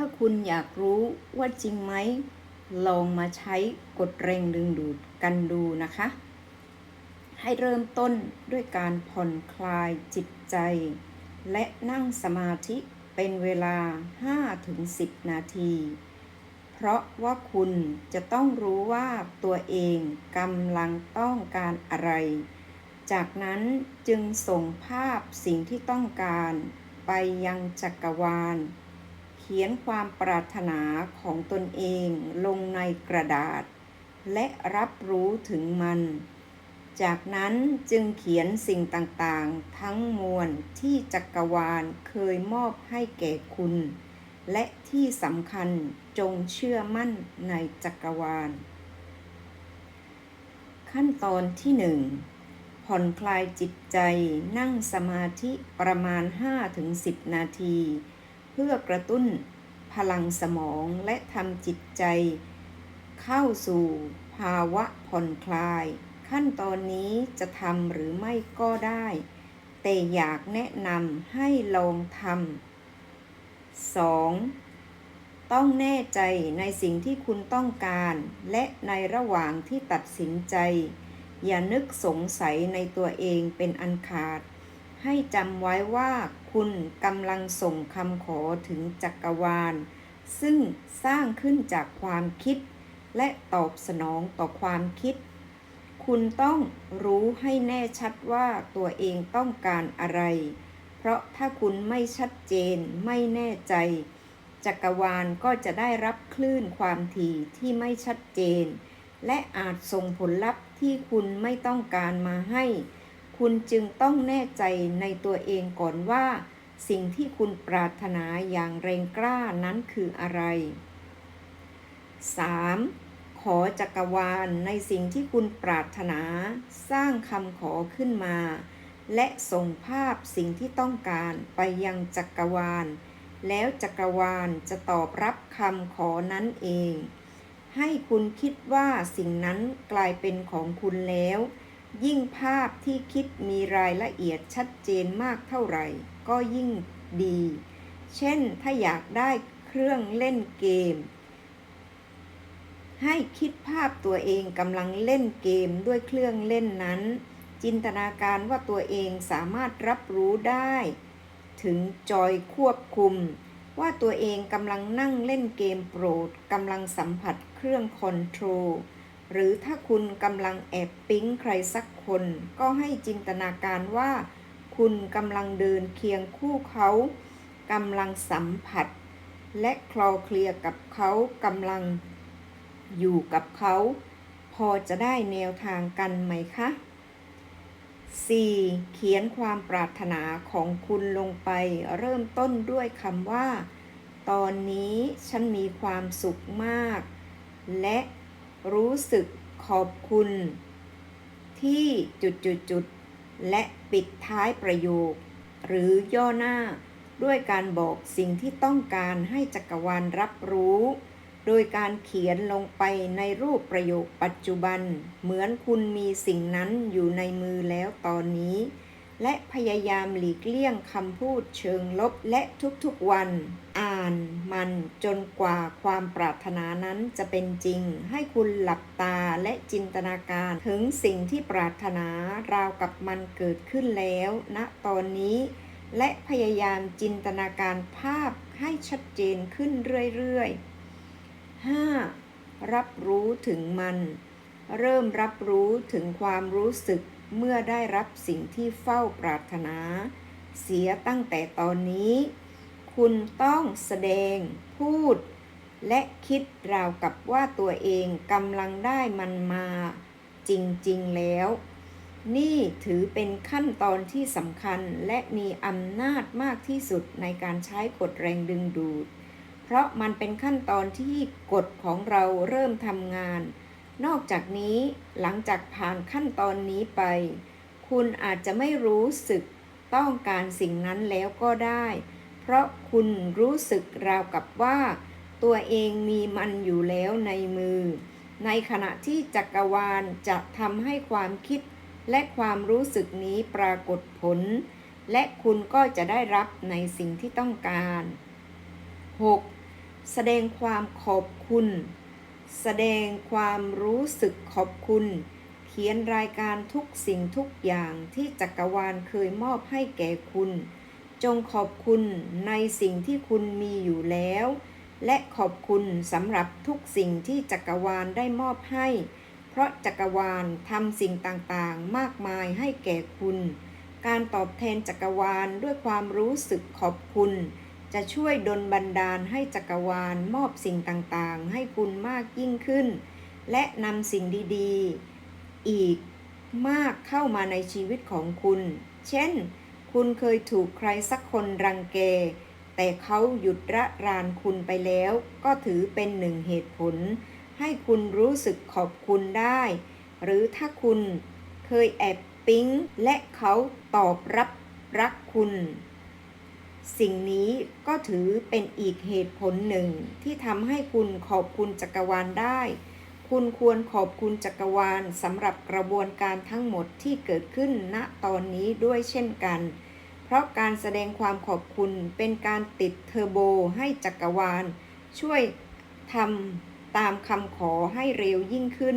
ถ้าคุณอยากรู้ว่าจริงไหม ลองมาใช้กฎแรงดึงดูดกันดูนะคะ ให้เริ่มต้นด้วยการผ่อนคลายจิตใจ และนั่งสมาธิเป็นเวลา 5-10 นาที เพราะว่าคุณจะต้องรู้ว่าตัวเองกำลังต้องการอะไร จากนั้นจึงส่งภาพสิ่งที่ต้องการไปยังจักรวาล ขียนความปรารถนาของตนเองลงในกระดาษ และรับรู้ถึงมัน จากนั้นจึงเขียนสิ่งต่างๆ ทั้งมวลที่จักรวาลเคยมอบให้แก่คุณ และที่สำคัญจงเชื่อมั่นในจักรวาล ขั้นตอนที่หนึ่งผ่อนคลายจิตใจนั่งสมาธิประมาณ 5-10 นาที พื่อกระตุ้นพลังสมองและทำจิตใจ เข้าสู่ภาวะผ่อนคลาย ขั้นตอนนี้จะทำหรือไม่ก็ได้ แต่อยากแนะนำให้ลองทำ 2. ต้องแน่ใจในสิ่งที่คุณต้องการ และในระหว่างที่ตัดสินใจ อย่านึกสงสัยในตัวเองเป็นอันขาด ให้จำไว้ว่าคุณกำลังส่งคำขอถึงจักรวาล ซึ่งสร้างขึ้นจากความคิด และตอบสนองต่อความคิด คุณต้องรู้ให้แน่ชัดว่าตัวเองต้องการอะไร เพราะถ้าคุณไม่ชัดเจนไม่แน่ใจ จักรวาลก็จะได้รับคลื่นความถี่ที่ไม่ชัดเจน และอาจส่งผลลัพธ์ที่คุณไม่ต้องการมาให้ คุณจึงต้องแน่ใจในตัวเองก่อนว่า สิ่งที่คุณปรารถนาอย่างแรงกล้านั้นคืออะไร 3. ขอจักรวาลในสิ่งที่คุณปรารถนา สร้างคำขอขึ้นมา และส่งภาพสิ่งที่ต้องการไปยังจักรวาล แล้วจักรวาลจะตอบรับคำขอนั้นเอง ให้คุณคิดว่าสิ่งนั้นกลายเป็นของคุณแล้ว ยิ่งภาพที่คิดมีรายละเอียดชัดเจนมากเท่าไหร่ ก็ยิ่งดี เช่นถ้าอยากได้เครื่องเล่นเกม ให้คิดภาพตัวเองกำลังเล่นเกมด้วยเครื่องเล่นนั้น จินตนาการว่าตัวเองสามารถรับรู้ได้ ถึงจอยควบคุม ว่าตัวเองกำลังนั่งเล่นเกมโปรดกำลังสัมผัสเครื่องคอนโทรล หรือถ้าคุณกำลังแอบปิ๊งใครสักคน ก็ให้จินตนาการว่า คุณกำลังเดินเคียงคู่เขากำลังสัมผัส และคลอเคลียกับเขากำลังอยู่กับเขา พอจะได้แนวทางกันไหมคะ 4. เขียนความปรารถนาของคุณลงไปเริ่มต้นด้วยคำว่า ตอนนี้ฉันมีความสุขมาก และ รู้สึกขอบคุณ ที่จุดๆๆและปิดท้ายประโยค หรือย่อหน้า ด้วยการบอกสิ่งที่ต้องการให้จักรวาลรับรู้ โดยการเขียนลงไปในรูปประโยคปัจจุบัน เหมือนคุณมีสิ่งนั้นอยู่ในมือแล้วตอนนี้ และพยายามหลีกเลี่ยงคำพูดเชิงลบและทุกๆวัน อ่านมันจนกว่าความปรารถนานั้นจะเป็นจริง ให้คุณหลับตาและจินตนาการถึงสิ่งที่ปรารถนาราวกับมันเกิดขึ้นแล้วณนะตอนนี้ และพยายามจินตนาการภาพให้ชัดเจนขึ้นเรื่อยๆ 5. รับรู้ถึงมัน เริ่มรับรู้ถึงความรู้สึก เมื่อได้รับสิ่งที่เฝ้าปรารถนา เสียตั้งแต่ตอนนี้ คุณต้องแสดง พูด และคิดราวกับว่าตัวเองกำลังได้มันมา จริง ๆ แล้ว นี่ถือเป็นขั้นตอนที่สำคัญและมีอำนาจมากที่สุดในการใช้กฎแรงดึงดูด เพราะมันเป็นขั้นตอนที่กฎของเราเริ่มทำงาน นอกจากนี้หลังจากผ่านขั้นตอนนี้ไป คุณอาจจะไม่รู้สึกต้องการสิ่งนั้นแล้วก็ได้ เพราะคุณรู้สึกราวกับว่า ตัวเองมีมันอยู่แล้วในมือ ในขณะที่จักรวาลจะทำให้ความคิดและความรู้สึกนี้ปรากฏผล และคุณก็จะได้รับในสิ่งที่ต้องการ 6. แสดงความขอบคุณ แสดงความรู้สึกขอบคุณ เขียนรายการทุกสิ่งทุกอย่างที่จักรวาลเคยมอบให้แก่คุณ จงขอบคุณในสิ่งที่คุณมีอยู่แล้ว และขอบคุณสำหรับทุกสิ่งที่จักรวาลได้มอบให้ เพราะจักรวาลทำสิ่งต่างๆ มากมายให้แก่คุณ การตอบแทนจักรวาลด้วยความรู้สึกขอบคุณ จะช่วยดลบันดาลให้จักรวาลมอบสิ่งต่างๆ ให้คุณมากยิ่งขึ้น และนำสิ่งดีๆ อีกมากเข้ามาในชีวิตของคุณ เช่น คุณเคยถูกใครสักคนรังแก แต่เขาหยุดระรานคุณไปแล้ว ก็ถือเป็นหนึ่งเหตุผล ให้คุณรู้สึกขอบคุณได้ หรือถ้าคุณเคยแอบปิ๊งและเขาตอบรับรักคุณ สิ่งนี้ก็ถือเป็นอีกเหตุผลหนึ่งที่ทำให้คุณขอบคุณจักรวาลได้ คุณควรขอบคุณจักรวาลสำหรับกระบวนการทั้งหมดที่เกิดขึ้นณตอนนี้ด้วยเช่นกัน เพราะการแสดงความขอบคุณเป็นการติดเทอร์โบให้จักรวาล ช่วยทำตามคำขอให้เร็วยิ่งขึ้น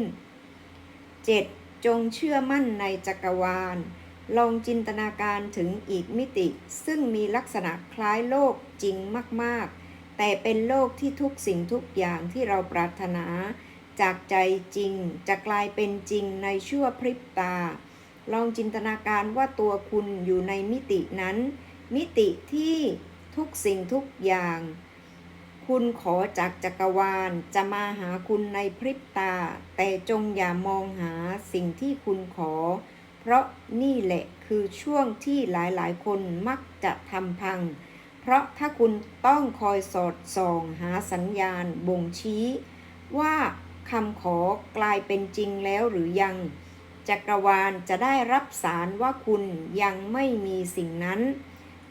7. จงเชื่อมั่นในจักรวาล ลองจินตนาการถึงอีกมิติซึ่งมีลักษณะคล้ายโลกจริงมาก ๆ แต่เป็นโลกที่ทุกสิ่งทุกอย่างที่เราปรารถนา จากใจจริงจะกลายเป็นจริงในชั่วพริบตา ลองจินตนาการว่าตัวคุณอยู่ในมิตินั้น มิติที่ทุกสิ่งทุกอย่าง คุณขอจากจักรวาลจะมาหาคุณในพริบตา แต่จงอย่ามองหาสิ่งที่คุณขอ เพราะนี่แหละคือช่วงที่หลายๆ คนมักจะทำพัง เพราะถ้าคุณต้องคอยสอดส่องหาสัญญาณบ่งชี้ ว่าคำขอกลายเป็นจริงแล้วหรือยัง จักรวาลจะได้รับสารว่าคุณยังไม่มีสิ่งนั้น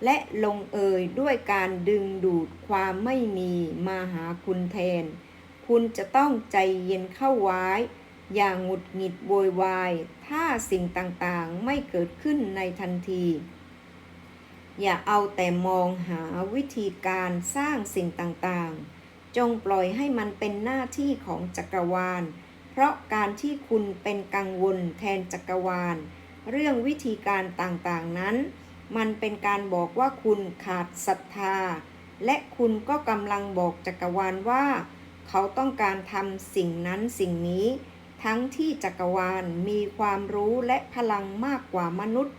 และลงเอยด้วยการดึงดูดความไม่มีมาหาคุณแทน คุณจะต้องใจเย็นเข้าไว้ อย่างหงุดหงิดโวยวาย ถ้าสิ่งต่างๆไม่เกิดขึ้นในทันที อย่าเอาแต่มองหาวิธีการสร้างสิ่งต่างๆ จงปล่อยให้มันเป็นหน้าที่ของจักรวาล เพราะการที่คุณเป็นกังวลแทนจักรวาล เรื่องวิธีการต่างๆนั้น มันเป็นการบอกว่าคุณขาดศรัทธา และคุณก็กำลังบอกจักรวาลว่า เขาต้องการทำสิ่งนั้นสิ่งนี้ ทั้งที่จักรวาลมีความรู้และพลังมากกว่ามนุษย์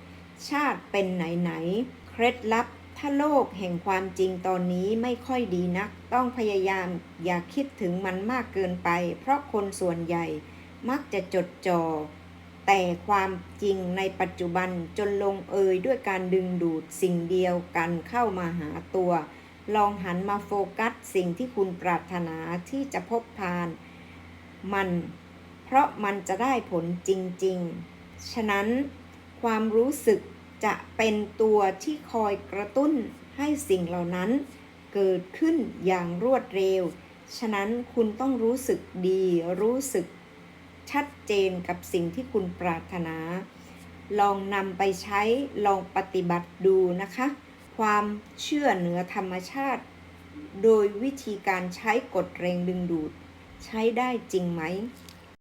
ชาติเป็นไหนๆ เคล็ดลับ ถ้าโลกแห่งความจริงตอนนี้ไม่ค่อยดีนัก ต้องพยายามอย่าคิดถึงมันมากเกินไป เพราะคนส่วนใหญ่มักจะจดจ่อแต่ความจริงในปัจจุบันจนลงเอยด้วยการดึงดูดสิ่งเดียวกันเข้ามาหาตัว ลองหันมาโฟกัสสิ่งที่คุณปรารถนาที่จะพบพาน มัน เพราะมันจะได้ผลจริงๆ ฉะนั้นความรู้สึกจะเป็นตัวที่คอยกระตุ้นให้สิ่งเหล่านั้น เกิดขึ้นอย่างรวดเร็ว ฉะนั้นคุณต้องรู้สึกดีรู้สึก ชัดเจนกับสิ่งที่คุณปรารถนา ลองนำไปใช้ลองปฏิบัติดูนะคะ ความเชื่อเหนือธรรมชาติ โดยวิธีการใช้กฎแรงดึงดูด ใช้ได้จริงไหม